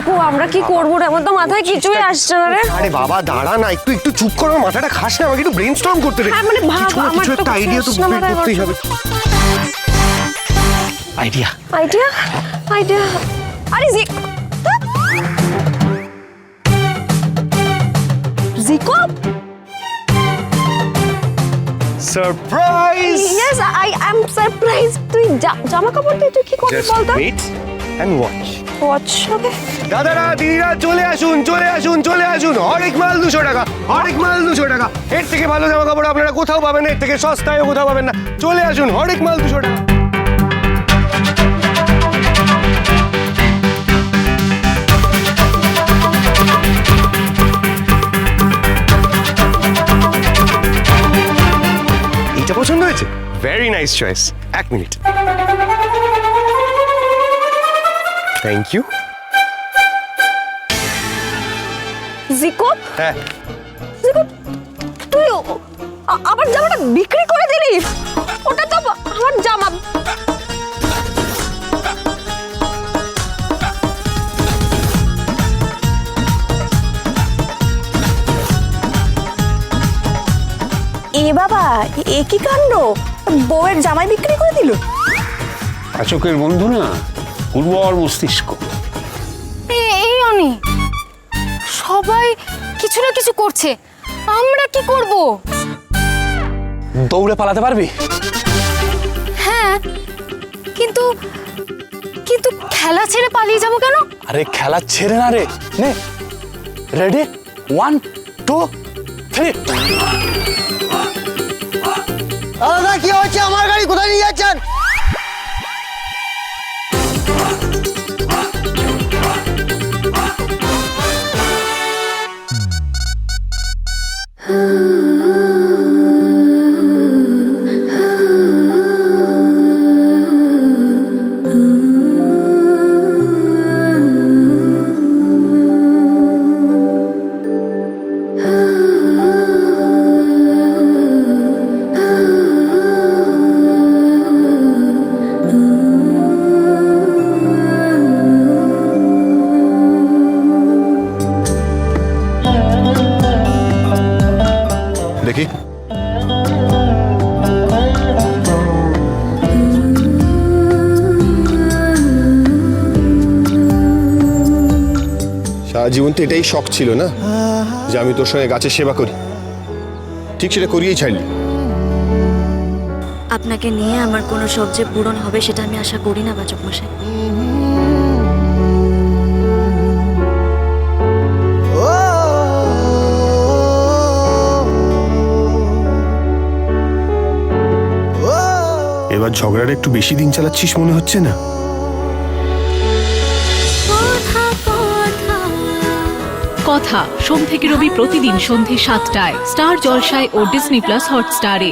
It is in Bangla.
জিকু আমরা কি করব রে? আমার তো মাথায় কিছুই আসছে না রে। আরে বাবা দাঁড়া না একটু একটু চুপ করো মাথাটা খাস না আমাকে একটু ব্রেন স্টর্ম করতে রে হ্যাঁ, মানে ভাব, আমার কিছু তো একটা আইডিয়া তো বের করতেই হবে। আইডিয়া আইডিয়া আইডিয়া আরে জি Zico? Surprise yes I am surprise তুই জা- জামা কাপড় দিয়ে তুই কি করবি জাস্ট বলতো? ওয়েট এন্ড ওয়াচ হোয়াটসঅ্যাপে দাদারা, দিদিরা, চলে আসুন চলে আসুন চলে আসুন। হরেক মাল দুশো টাকা, হরেক মাল দুশো টাকা। এর থেকে ভালো জামা কাপড় আপনারা কোথাও পাবেন এর থেকে সস্তায়ও কোথাও পাবেন না। চলে আসুন, হরেক মাল দুশো টাকা। পছন্দ হয়েছে? ভেরি নাইস চয়েস এক মিনিট। থ্যাংক ইউ জিকো হ্যাঁ। জিকো তুই আমার জামাটা বিক্রি করে দিলি? ওটা তো আমার জামা। এ বাবা এ কি কাণ্ড? বউয়ের জামাই বিক্রি করে দিল? পাচকের বন্ধু না? উর্বর মস্তিষ্ক। এই অনি সবাই কিছু না কিছু করছে। আমরা কি করব? দৌড়ে পালাতে পারবি? হ্যাঁ কিন্তু কিন্তু খেলা ছেড়ে পালিয়ে যাব কেন? আরে খেলা ছেড়ে না রে। নে রেডি ওয়ান টু থ্রি দাদা কি হচ্ছে আমার গাড়ি? দেখি। সারা জীবন তো এটাই শখ ছিল না, যে আমি তোর সঙ্গে গাছের সেবা করি। ঠিক সেটা করিয়েই ছাড়লি। আপনাকে নিয়ে আমার কোনো শখ যে পূরণ হবে সেটা আমি আশা করি না, বাচক মশাই। এবার ঝগড়াটা একটু বেশি দিন চালাচ্ছিস মনে হচ্ছে না? কথা সোম থেকে রবি প্রতিদিন সন্ধে সাতটায়। স্টার জলসায় ও ডিসনি প্লাস হটস্টারে।